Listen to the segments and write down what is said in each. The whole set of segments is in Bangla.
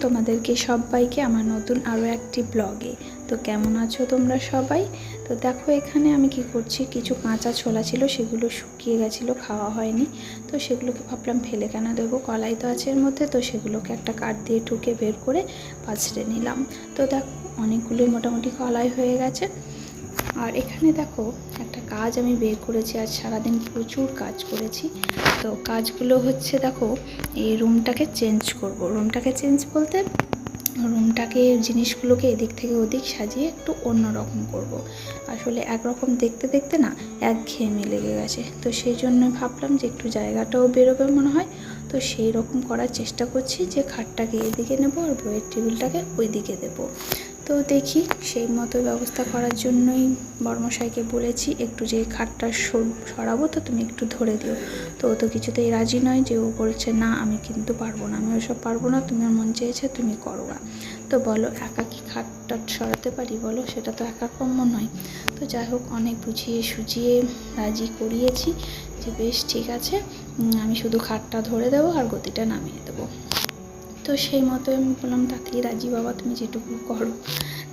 তোমাদেরকে সবাইকে আমার নতুন আরও একটি ব্লগে। তো কেমন আছো তোমরা সবাই? তো দেখো এখানে আমি কি করছি, কিছু কাঁচা ছোলা ছিল, সেগুলো শুকিয়ে গেছিল, খাওয়া হয়নি। তো সেগুলোকে ভাবলাম ফেলে কেন দেবো? কলাই তো আছে এর মধ্যে, তো সেগুলোকে একটা কাঠ দিয়ে ঠুকে বের করে পাছড়ে নিলাম। তো দেখো, অনেকগুলোই মোটামুটি কলাই হয়ে গেছে। আর এখানে দেখো একটা কাজ আমি বের করেছি, আজ সারাদিন প্রচুর কাজ করেছি। তো কাজগুলো হচ্ছে দেখো, এই রুমটাকে চেঞ্জ করব। রুমটাকে চেঞ্জ বলতে রুমটাকে জিনিসগুলোকে এদিক থেকে ওদিক সাজিয়ে একটু অন্য রকম করব। আসলে একরকম দেখতে দেখতে না একঘেয়েমি লেগে গেছে। তো সেই জন্য ভাবলাম যে একটু জায়গাটাও বেরোবে মনে হয়। তো সেই রকম করার চেষ্টা করছি যে খাটটাকে এদিকে নেব আর বইয়ের টেবিলটাকে ওই দিকে দেবো। তো দেখি সেই মতো ব্যবস্থা করার জন্যই বর্মশাইকে বলেছি, একটু যে খাটটা সর- সরাবো তো তুমি একটু ধরে দিও। তো ও তো কিছুতেই রাজি নয় যে ও বলছে, না, আমি কিন্তু পারব না, আমি ওসব পারব না, তুমি মন চেয়েছে, তুমি করো না। তো বলো, একা কি খাটটা সরাতে পারি বলো? সেটা তো একা কম্য নয়। তো যাই হোক, অনেক বুঝিয়ে সুঝিয়ে রাজি করিয়েছি যে বেশ ঠিক আছে আমি শুধু খাটটা ধরে দেবো আর গতিটা নামিয়ে দেবো। তো সেই মতো আমি বললাম তাতেই রাজি বাবা, তুমি যেটুকু করো।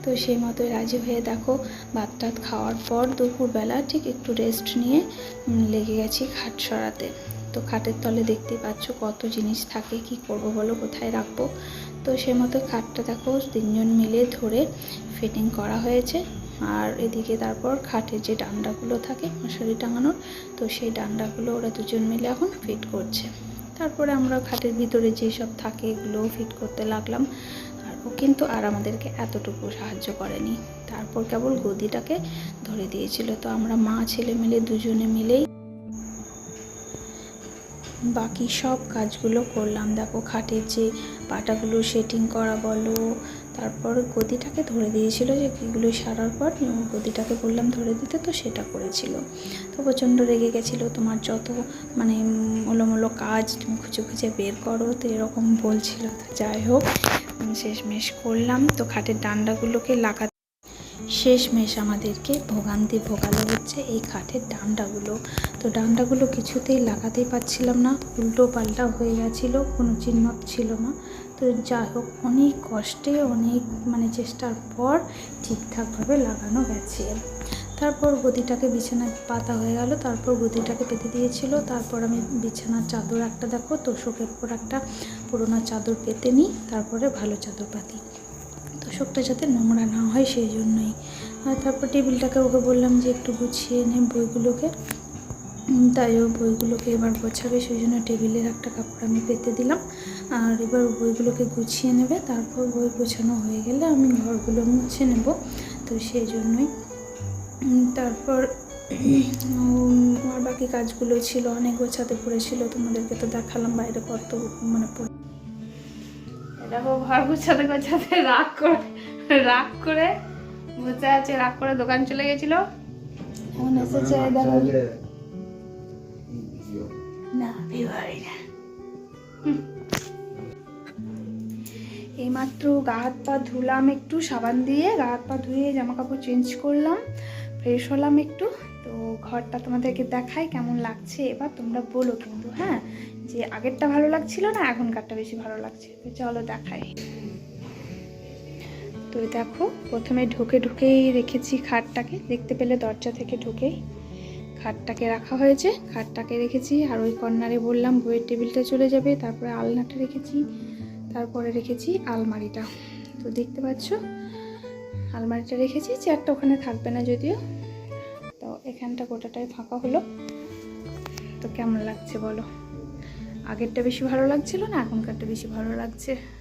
তো সেই মতোই রাজি হয়ে দেখো, ভাত টাত খাওয়ার পর দুপুরবেলা ঠিক একটু রেস্ট নিয়ে লেগে গেছি খাট সরাতে। তো খাটের তলে দেখতেই পাচ্ছ কত জিনিস থাকে, কি করব বলো, কোথায় রাখব? তো সেই মতো খাটটা দেখো, তিনজন মিলে ধরে ফিটিং করা হয়েছে। আর এদিকে তারপর খাটের যে ডান্ডাগুলো থাকে, মশারি টাঙানোর, তো সেই ডান্ডাগুলো ওরা দুজন মিলে এখন ফিট করছে। তারপরে আমরা খাটের ভিতরে যেসব থাকে এগুলোও ফিট করতে লাগলাম। আর ও কিন্তু আর আমাদেরকে এতটুকু সাহায্য করেনি। তারপর কেবল গদিটাকে ধরে দিয়েছিল। তো আমরা মা, ছেলে মিলে দুজনে মিলেই বাকি সব কাজগুলো করলাম। দেখো খাটের যে পাটাগুলো সেটিং করা বলো, তারপর গদিটাকে ধরে দিয়েছিল যে এগুলো সারার পর গদিটাকে বললাম ধরে দিতে, তো সেটা করেছিল। তো প্রচণ্ড রেগে গেছিল, তোমার যত মানে ওলোমোলো কাজ তুমি খুঁজে খুঁজে বের করো, তো এরকম বলছিল। তো যাই হোক শেষমেশ করলাম। তো খাটের ডান্ডাগুলোকে লাগা শেষমেশ আমাদেরকে ভোগান্তি ভোগালো হচ্ছে এই কাঠের ডান্ডাগুলো। তো ডান্ডাগুলো কিছুতেই লাগাতেই পারছিলাম না, উল্টো পাল্টা হয়ে গেছিল, কোনো চিহ্ন ছিল না। তো যাই হোক, অনেক কষ্টে, অনেক মানে চেষ্টার পর ঠিকঠাকভাবে লাগানো গেছে। তারপর গদিটাকে বিছানায় পাতা হয়ে গেল, তারপর গদিটাকে পেতে দিয়েছিল, তারপর আমি বিছানার চাদর একটা দেখো, তোষকের পর একটা পুরোনো চাদর পেতে নিই, তারপরে ভালো চাদর পাতি। তোষকটা যাতে নোংরা না হয় সেই জন্যই। আর তারপর টেবিলটাকে ওকে বললাম যে একটু গুছিয়ে নে বইগুলোকে। তাই ও বইগুলোকে এবার গোছাবে, সেই জন্য টেবিলের একটা কাপড় আমি পেতে দিলাম। আর এবার বইগুলোকে গুছিয়ে নেবে, তারপর বই গোছানো হয়ে গেলে আমি ঘরগুলো মুছে নেব। তো সেই জন্যই। তারপর আমার বাকি কাজগুলো ছিল, অনেক গোছাতে পড়েছিল, তোমাদেরকে তো দেখালাম বাইরে কত মানে দেখো ঘর গুছাতে গোছাতে রাগ করে রাগ করে বসে আছে রাগ করে দোকান চলে গেছিল। এখন এসেছে দেখো। না বিবাহী না। এইমাত্র গা হাত পা ধুলাম একটু সাবান দিয়ে গা হাত পা ধুয়ে জামা কাপড় চেঞ্জ করলাম। ফ্রেশ হলাম একটু। তো ঘরটা তোমাদেরকে দেখাই কেমন লাগছে। এবার তোমরা বলো কিন্তু হ্যাঁ? যে আগেরটা ভালো লাগছিল না, এখনকারটা বেশি ভালো লাগছে। তো চলো দেখাই। তো দেখো, প্রথমে ঢুকে ঢুকেই রেখেছি খাটটাকে। দেখতে পেলে দরজা থেকে ঢুকেই খাটটাকে রাখা হয়েছে। খাটটাকে রেখেছি, আর ওই কর্নারে বললাম বইয়ের টেবিলটা চলে যাবে। তারপরে আলনাটা রেখেছি, তারপরে রেখেছি আলমারিটা। তো দেখতে পাচ্ছ আলমারিটা রেখেছি, চেয়ারটা ওখানে থাকবে না যদিও। তো এখানটা গোটাটাই ফাঁকা হলো। তো কেমন লাগছে বলো? আগেরটা বেশি ভালো লাগছিল না, এখনকারটা বেশি ভালো লাগছে?